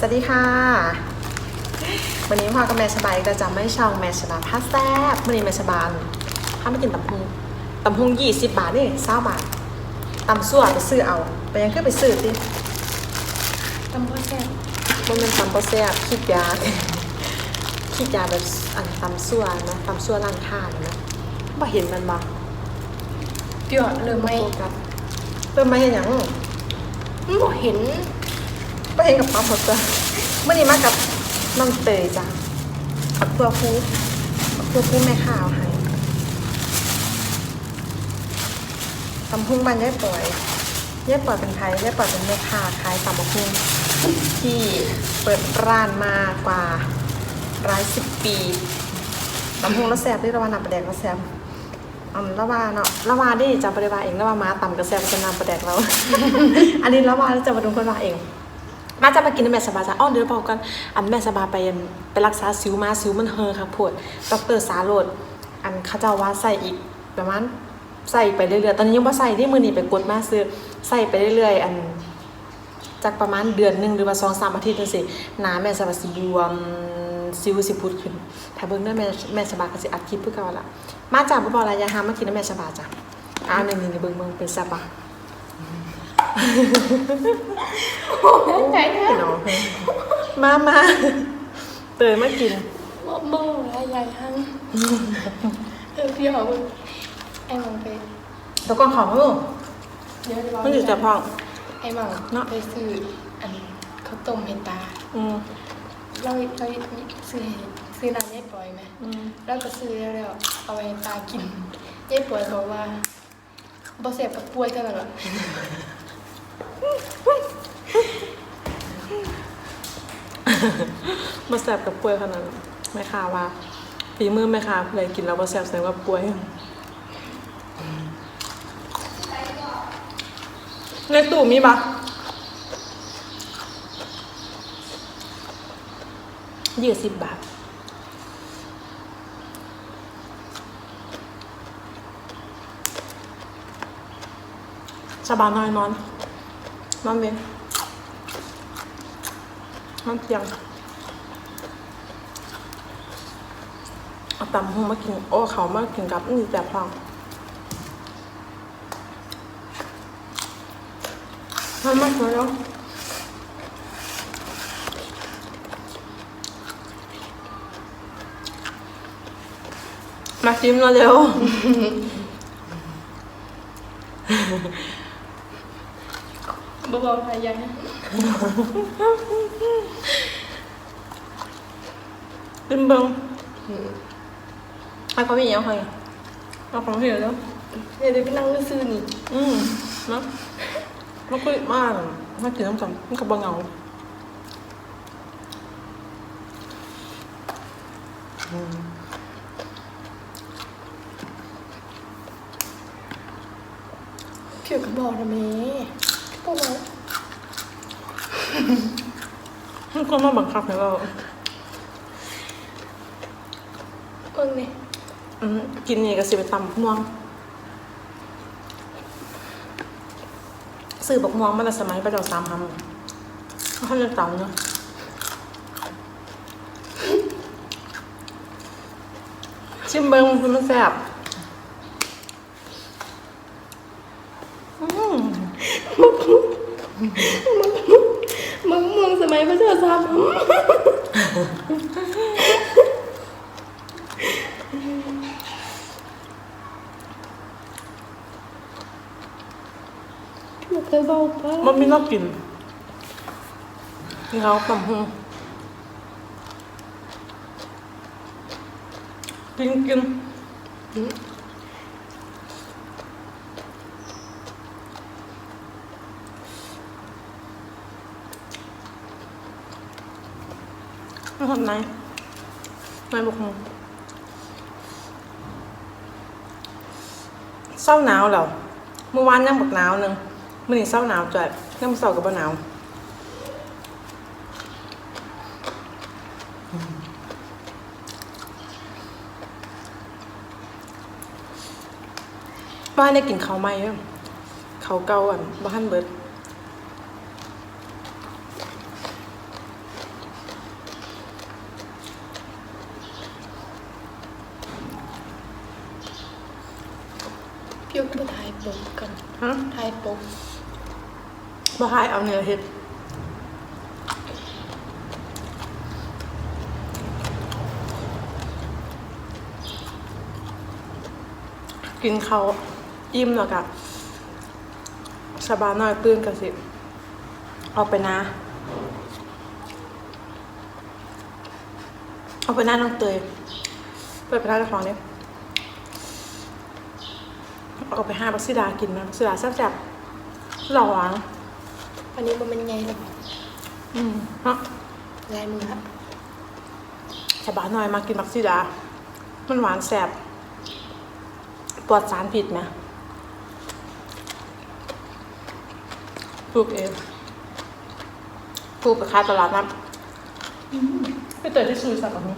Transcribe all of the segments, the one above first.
สวัสดีค่ะ วันนี้พ่อกับแม่สบายก็จะไม่ช่องแม่สบายพาแซ่บวันนี้แม่สบายถ้าไม่กินตำพุงตำพุงยี่สิบบาทนี่เศร้าบาทตำสั่วไปซื้อเอาไปยังขึ้นไปซื้อติตำบลแซ่บมันเป็นตำโปแซ่บคิดยาคิดยาแบบอันตำสั่วนะตำสั่วร้านค้านะบ่เห็นมันบ่เปรี้ยวหรือไม่โฟกัสเติมมาเห็นหยังบ่เห็น บ่เห็นกับปั๊มหมดตัวเมื่อนี้มากับน้องเตยจ้ะผักเพื่อฟูผักเพื่อฟูแม่ข้าวให้ตำพุ่งบ้านยายปล่อยยายปล่อยเป็นไทยยายปล่อยเป็นแม่ค้าขายตำบักหุ่งที่เปิดร้านมากว่าร้ายสิบปีตำพุ่งแล้วแซ่บด้วยระวาน้ำประแดกแล้วแซ่บอืมละวาเนาะละวาดิจำประเดี๋ยวาเองละวามาต่ำกระแซบจะนำประแดกเรา อันนี้ละวาจะมาดูคนว่าเอง มาจะมากินน้ำแม่สบาจ้ะอ้อเดี๋ยวบอกกันอันแม่สบาไปอันไปรักษาสิวมาสิวมันเฮอครับปวดดรสาโรดอันเขาเจ้าว่าใส่อีกประมาณใส่ไปเรื่อยๆ ตอนนี้ยังว่าใส่ที่มือนี่ไปกดมาซื้อใส่ไปเรื่อยๆ อันจากประมาณเดือนหนึ่งหรือว่าสองสามอาทิตย์จังสิหนาแม่สบาสิบวมสิวสิพุดขึ้นถ้าเบิ่งเด้อแม่แม่สบาก็สิอัดคลิปเพื่อก่าละมาจากบ่บอกอะไรอยาหามากินน้ำแม่สบาจ้ะอ้าวนี่นี่ๆเบิ่งเบิ่งเป็นแซ่บปะ ไหนนะพี่น้องมามาเตยมากินบ่เบิ่งแล้วยายทั้งเออเปรี้ยวเบิ่งไอ้หมังไปแล้วก็ของลูกเดี๋ยวจะบอกมันอยู่แต่พ่องไอ้หมังเนาะไปซื้ออันข้าวต้มเห็นตาอืมเราเราซื้อซื้อน้ำยายปล่อยไหมอืมแล้วก็ซื้อแล้วๆเอาไว้ให้ตากินยายปล่อยบอกว่าบ่เสพกับป่วยกันแล้วล่ะ มาแสบกับป่วยขนาดนั้นแม่ค้าว่าฝีมือแม่ค้าเลยกินแล้วมาแสบแสดงว่าป่วยในตู้มีปะยี่สิบบาทสบายน้อยนอน นอนเว้นนอนเตียงเอาตำหงมากิน โอ้เขามากินกับนี่แต่พองทำมากเร็วมาชิมเราเร็ว บ่บอกอะไรยายนะกินเบิ้งไอ้เขามีอย่างไรเอาของเหี่ยวแล้วเดี๋ยวไปนั่งซื้อนี่ อืมนะมาคุยมากมากินน้ำกันมันกับบะเหงาเพียวกับบอกนะแม่พ วกเรามันก็มาบังคับให้เราเบิ่งนี่อืมกินนี่ก็สิไปตำบักม่วง ซื้อบักม่วงมาแต่สมัยประเจ้าสามคำเขาจะตำเนาะชิมเบิ้งคือมันแซ่บอืม มึงมึงสมัยพระเจ้าซ้ำพี่เคยบอกป่ะมันไม่น่ากินเขาตำหงกินกิน ไม่ทำไหนไหนบอกหงเศร้าหนาวแล้วเมื่อวานยังบอกหนาวหนึ่งมื่อนี้เศร้าหนาวจัดยังเศร้ากับบ่หนาวบ้านได้กินเขาไหมยังข้าเก่าอะบ้านเบิด ยกไปถ่ายปกกันฮะถ่ายปกบ่ให้เอาเนื้อเฮ็ดกินเขาวอิ่มแล้วกับสบายน้อยปื้นกันสิเอาไปนะ เอาไปหน้าน้องเตยเปิดไปหน้าเจ้าของเนี่ย เอาไปห้าบักซิดากินนะซิดาแซ่บๆซิดาหวานอันนี้มันเป็นไงล่ะอืมฮะลายมือฮะชาวบ้านหน่อยมากินบักซิดา มันหวานแสบปลอดสารผิดไหมปลูกเองปลูกไปขายตลาดนัดไปเตยที่ซูสักแบบนี้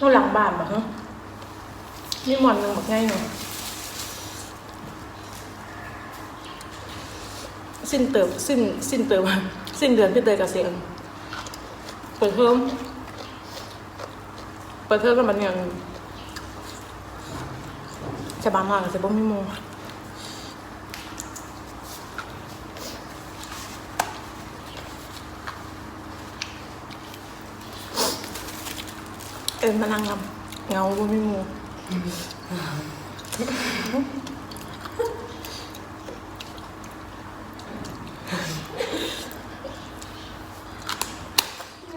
นู่นหลังบ้านแบบนี้ นี่หมอนหนึ่งแบบง่ายหน่อยสิ้นเติมสิ้นสิ้นเติมสิ้นเดือนพี่เตยเกษียณเปิดเทอมเปิดเทอมแล้วมันยังจะบานมากจะบ่มีโมเอ็นมานั่งนำเงาบ่มีโม ง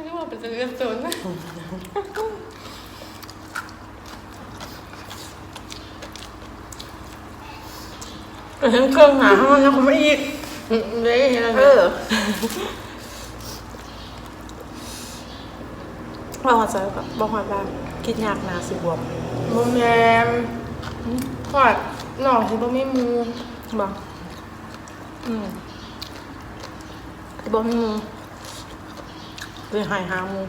นี่ว่าเป็นเรื่องโซนนะเห็นเครื่องหนาห้องแล้วเขาไม่อีกเลยเห็นแล้วเออ ว่าหัวใจกับบอกหัวบ้านคิดยากนาสิบวมโมแมมทอดหน่อที่บ่ไม่มูบอกอืมสิบอกไม่มูเลยหายหามู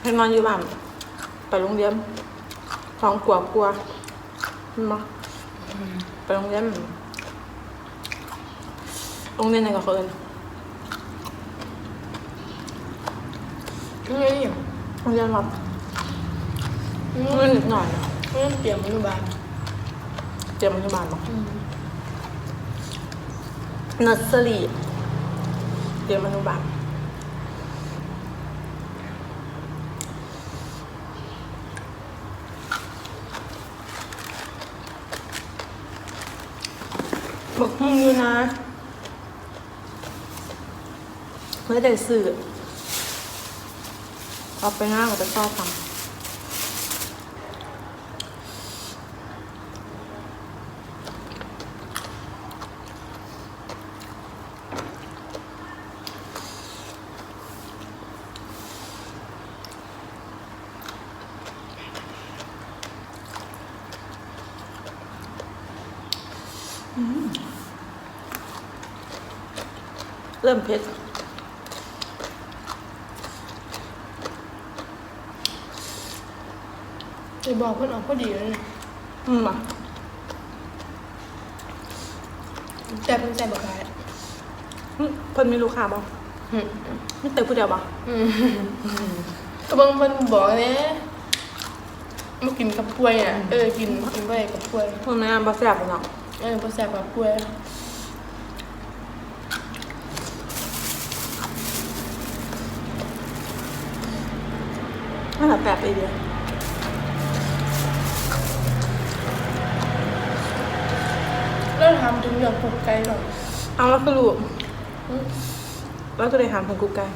ให้นอนอยู่บ้านไปโรงเรียนท้องกลัวกลัวเห็นบ่ไปโรงเรียน โรงเรียนไหนก็เคินนี่นี่โรงเรียนวัดนี่เงินนิดหน่อยนะนี่เตรียมอนุบาลเตรียมอนุบาลบอกเนอร์เซอรี่เตรียมอนุบาลบอกมึงอยู่นะ เพื่อได้สื่อเอาไปหน้ากับไปชอบทำเริ่มเผ็ด จะบอกเพื่อนออกพอดีเลยนะอืมอะแต่เพิ่งใส่บักไก่อืมเพิ่นมีลูกค้าบ่ไม่เตยผู้เดียวบ่ก็บางคนบอกเนี่ยมากินกับกล้วยอะเออกินกินไปกับกล้วยเพิ่นแม่บ่แซ่บเนาะเออพอแซ่บกับกล้วยนั่นแหละแปลกไปเดียว แล้วทำถึงอย่างปลูกไก่หรอเอาแล้วก็รู้แล้วก็เลยถามถึงกุ๊กไก่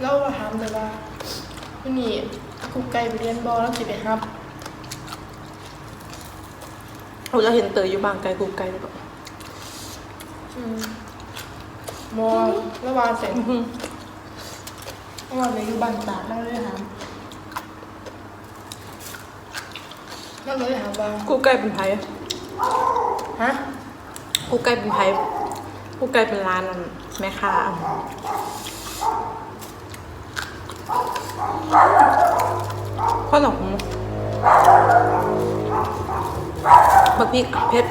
แล้วว่าทำแต่ว่าวันนี้ปลูกไก่ไปเรียนบอแล้วสิไปครับเราจะเห็นเตยอยู่บางไก่กุ๊กไก่หรือเปล่าอืมมอแล้ววานเสร็จอื้อหือแล้ววานไปอยู่บ้านตากแล้วเลยถามแล้วเลยถามว่ากุ๊กไก่เป็นไผ ฮะกูไก่เป็นไพกูไก่เป็นร้านแม่ค้าข้าวหนมบะพริกเพชร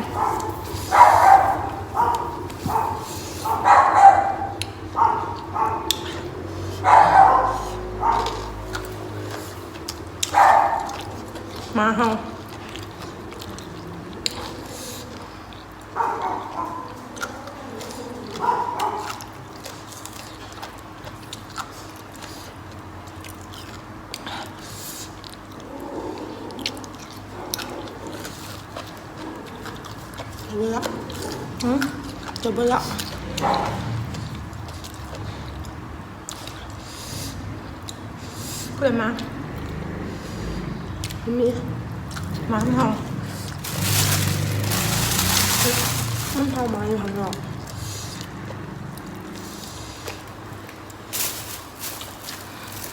มาเฮา เบื่อเพื่อนมาไม่มีมาเฮามันเข้ามาอยู่ข้างนอก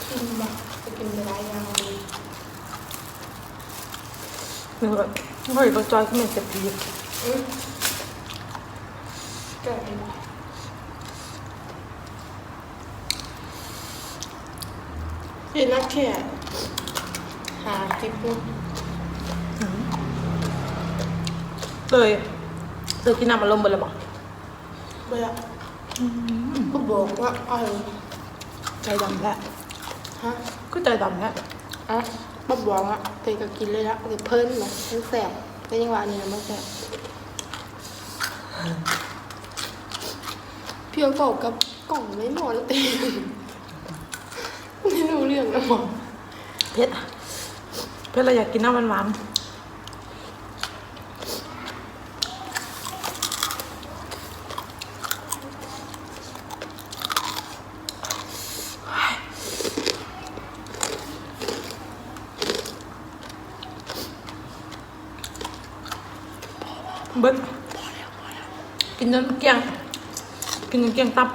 กินบ่จะกินไปได้ยาวเลยหนึ่งแบบเฮ้ยบะจอยก็ไม่เจ็บดีอืม จบอีนักแค่หาคลิปนึงเลยเลยกินน้ำอารมณ์เบนเลยบอกเบื่อก็บอกว่าเออใจดำแท้วฮะก็ใจดำแท้วอะมาบอกอะเตยก็กินเลยละเดี๋ยเพิ่นนะมันแสบก็ยังว่าอันนี้นะมันแสบ เพียวบอกกับกล่องไม่หมดแล้วเตยไม่รู้เรื่องนะหมอเพชรเพชรเราอยากกินน้ำหวานๆเบิ้ลกินจนเกลี้ยง กินเกลี้ยงตับ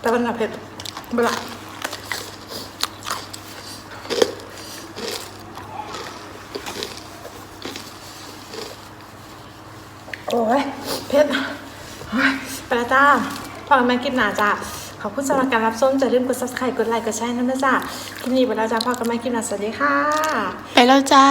แต่มันอะเผ็ดเบลาโอ้ยเผ็ดไปล้วจ้าพอแม่คลิปหนาจ้า ขอบคุณสำหรับการรับชมจะลืมกด subscribe กดไลค์กดแชร์นั่นนะจ๊ะคลิปนี้ไปแล้วจ้าพอกันแม่คลิปหนาสวัสดีค่ะ ไปแล้วจ้า